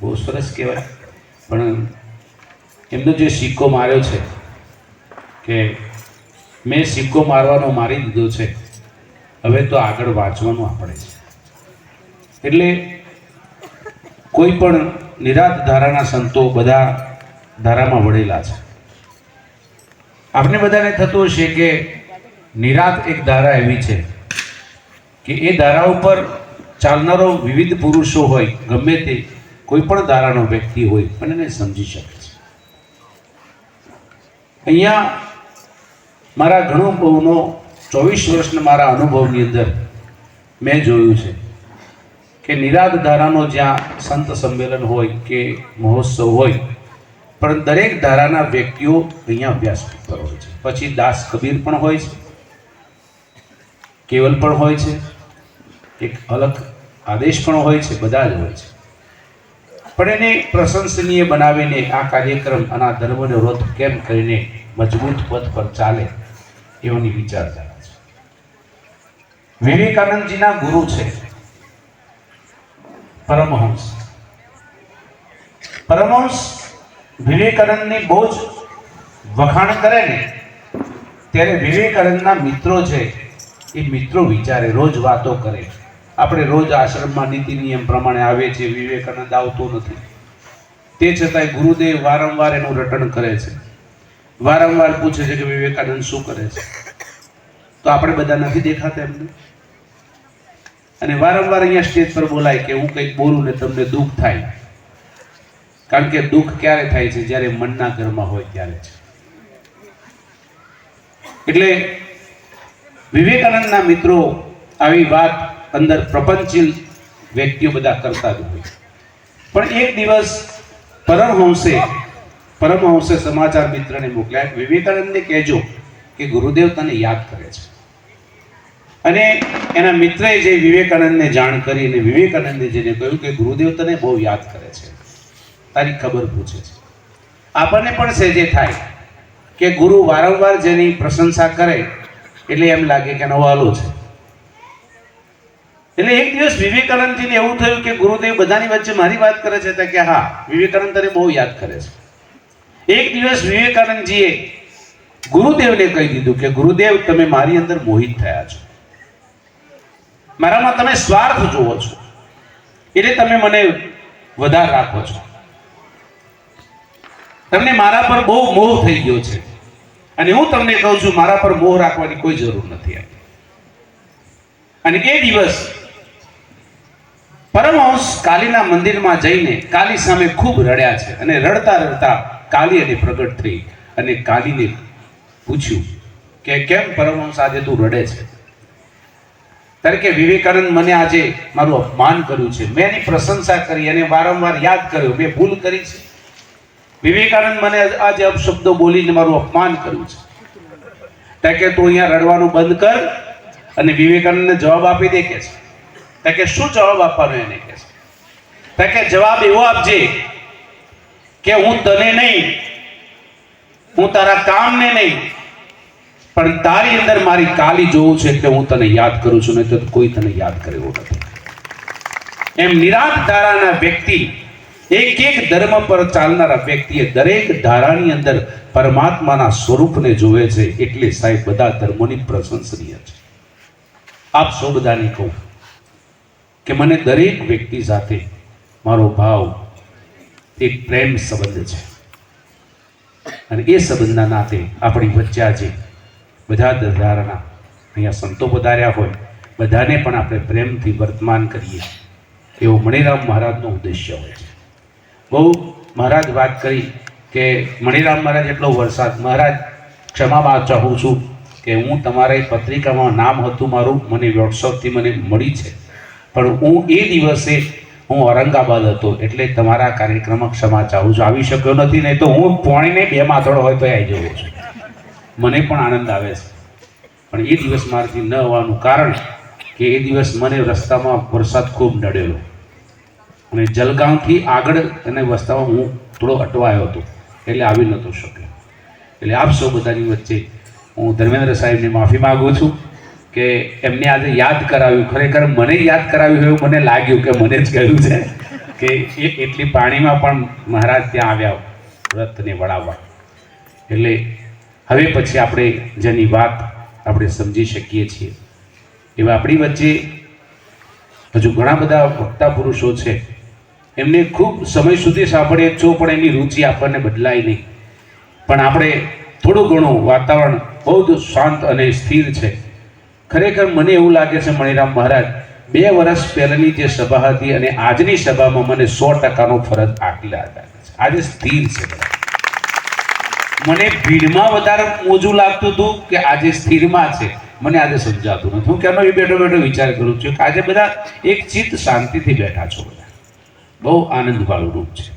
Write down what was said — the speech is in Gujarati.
બહુ સરસ કહેવાય. પણ એમનો જે સિક્કો માર્યો છે કે મેં સિક્કો મારવાનો મારી દીધો છે, હવે તો આગળ વાંચવાનું આપણે છે. એટલે કોઈ પણ નિરાત ધારાના સંતો બધા ધારામાં વળેલા છે. આપણે બધાને થતું હશે કે નિરાત એક ધારા એવી છે કે એ ધારા ઉપર ચાલનારો વિવિધ પુરુષો હોય, ગમે તે કોઈ પણ ધારાનો વ્યક્તિ હોય પણ એને સમજી શકે છે. અહીંયા મારા ઘણો બહુનો ચોવીસ વર્ષના મારા અનુભવની અંદર મેં જોયું છે કે નિરાગ ધારાનો જ્યાં સંત સંમેલન હોય કે મહોત્સવ હોય, પણ દરેક ધારાના વ્યક્તિઓ અહીંયા અભ્યાસ પર હોય છે. પછી દાસ કબીર પણ હોય છે, કેવલ પણ હોય છે, એક અલગ આદેશ પણ હોય છે, બધા જ હોય છે. પણ એને પ્રશંસનીય બનાવીને આ કાર્યક્રમ અને આ ધર્મનો વ્રત કેમ કરીને મજબૂત પથ પર ચાલે એઓની વિચારધારા છે. વિવેકાનંદજીના ગુરુ છે પરમહંસ. પરમહંસ વિવેકાનંદની બહુ જ વખાણ કરે ને, ત્યારે વિવેકાનંદના મિત્રો છે એ મિત્રો વિચારે, રોજ વાતો કરે. આપણે રોજ આશ્રમમાં નીતિ નિયમ પ્રમાણે આવે છે વિવેકાનંદ આવતો નથી. તે છતાંય ગુરુદેવ વારંવાર એનું રટણ કરે છે. વારંવાર પૂછે છે કે વિવેકાનંદ શું કરે છે? તો આપણે બધા નથી દેખાતા એમને? અને વારંવાર અહીંયા સ્ટેજ પર બોલાય કે હું કંઈક બોલું ને તમને દુઃખ થાય. કારણ કે દુઃખ ક્યારે થાય છે? જ્યારે મનના ઘરમાં હોય ત્યારે છે એટલે વિવેકાનંદના મિત્રો, આવી વાત અંદર પ્રપંચીલ વ્યક્તિઓ બધા કરતા જ હોય. પણ એક દિવસ પરમહંસે પરમહંસે સમાચાર મિત્રને મોકલ્યા. વિવેકાનંદને કહેજો કે ગુરુદેવ તને યાદ કરે છે. અને એના મિત્રએ જે વિવેકાનંદને જાણ કરી અને વિવેકાનંદે જેને કહ્યું કે ગુરુદેવ તને બહુ યાદ કરે છે. તારી ખબર પૂછે છે. આપણને પણ સહેજે થાય કે ગુરુ વારંવાર જેની પ્રશંસા કરે, એટલે એમ લાગે કે નવાલો છે. એટલે એક દિવસ વિવેકાનંદજીને એવું થયું કે ગુરુદેવ બધાની વચ્ચે મારી વાત કરે છે કે હા, વિવેકાનંદ તને બહુ યાદ કરે છે. એક દિવસ વિવેકાનંદજીએ ગુરુદેવને કહી દીધું કે ગુરુદેવ, તમે મારી અંદર મોહિત થયા છો. મારામાં તમે સ્વાર્થ જુઓ છો. એટલે તમે મને વધારે રાખો છો. તમને મારા પર બહુ મોહ થઈ ગયો છે. અને હું તમને કહું છું, મારા પર મોહ રાખવાની કોઈ જરૂર નથી અને એ દિવસ પરમહંસ કાલીના મંદિરમાં જઈને કાલી સામે ખૂબ રડ્યા છે અને રડતા રડતા કાલી અને પ્રગટ થઈ અને કાલીને પૂછ્યું કે કેમ પરમહંસ આજે તું રડે છે? ત્યારે કે વિવેકાનંદ મને આજે મારું અપમાન કર્યું છે. મેં એની પ્રશંસા કરી અને વારંવાર યાદ કર્યો. મેં ભૂલ કરી છે. વિવેકાનંદ મને આજે અપશબ્દો બોલીને મારું અપમાન કર્યું છે. ત્યાં કે તું અહીંયા રડવાનું બંધ કર અને વિવેકાનંદને જવાબ આપી દે કે છે. ત્યાં કે શું જવાબ આપવાનો એને કે ત્યાં જવાબ એવો આપજે કે હું તને નહીં હું તારા કામને નહીં પણ તારી અંદર મારી કાલી જોવું છે એટલે હું તને યાદ કરું છું, નહીં તો કોઈ તને યાદ કરે એવું નથી. એમ નિરાત ધારાના વ્યક્તિ, એક એક ધર્મ પર ચાલનારા વ્યક્તિએ દરેક ધારાની અંદર પરમાત્માના સ્વરૂપને જોવે છે, એટલે સાહેબ બધા ધર્મોની પ્રશંસનીય છે. આપ સૌ બધાને કહું કે મને દરેક વ્યક્તિ સાથે મારો ભાવ એક પ્રેમ સંબંધ છે. અને એ સંબંધના નાતે આપણી વચ્ચે આજે બધા ધારાના અહીંયા સંતો પધાર્યા હોય, બધાને પણ આપણે પ્રેમથી વર્તમાન કરીએ. એવો મણિરામ મહારાજનો ઉદ્દેશ્ય હોય છે. બહુ મહારાજ વાત કરી કે મણિરામ મહારાજ એટલો વરસાદ, મહારાજ ક્ષમા ચાહું છું કે હું તમારી પત્રિકામાં નામ હતું મારું, મને વોટ્સઅપથી મને મળી છે. પણ હું એ દિવસે હું ઔરંગાબાદ હતો એટલે તમારા કાર્યક્રમમાં ક્ષમા ચાહું છું. આવી શક્યો નથી, નહીં તો હું પોણીને બે માથડો હોય તો આવી જવું છું. મને પણ આનંદ આવે છે. પણ એ દિવસ મારાથી ન હોવાનું કારણ કે એ દિવસ મને રસ્તામાં વરસાદ ખૂબ નડેલો. અને જલગાંવથી આગળ અને વસ્તામાં હું થોડો અટવાયો હતો, એટલે આવી નહોતો શક્યો. એટલે આપ સૌ બધાની વચ્ચે હું ધર્મેન્દ્ર સાહેબની માફી માગું છું. કે એમને આજે યાદ કરાવ્યું, ખરેખર મને યાદ કરાવ્યું એવું મને લાગ્યું કે મને જ કહ્યું છે. કે એ એટલી પાણીમાં પણ મહારાજ ત્યાં આવ્યા વ્રતને વળાવવા. એટલે હવે પછી આપણે જેની વાત આપણે સમજી શકીએ છીએ. એવા આપણી વચ્ચે હજુ ઘણા બધા વક્તા પુરુષો છે. એમને ખૂબ સમય સુધી સાંભળીએ છો પણ એની રુચિ આપણને બદલાય નહીં. પણ આપણે થોડું ઘણું વાતાવરણ બહુ જ શાંત અને સ્થિર છે. ખરેખર મને એવું લાગે છે, મણિરામ મહારાજ, બે વર્ષ પહેલાંની જે સભા હતી અને આજની સભામાં મને સો ટકાનો ફરક આટલા હતા. આજે સ્થિર છે. મને ભીડમાં વધારે મોજું લાગતું હતું કે આજે સ્થિરમાં છે. મને આજે સમજાતું નથી. હું કેમ એ બેઠો બેઠો વિચાર કરું છું કે આજે બધા એક ચિત્ત શાંતિથી બેઠા છો બધા. બહુ આનંદવાળું રૂપ છે.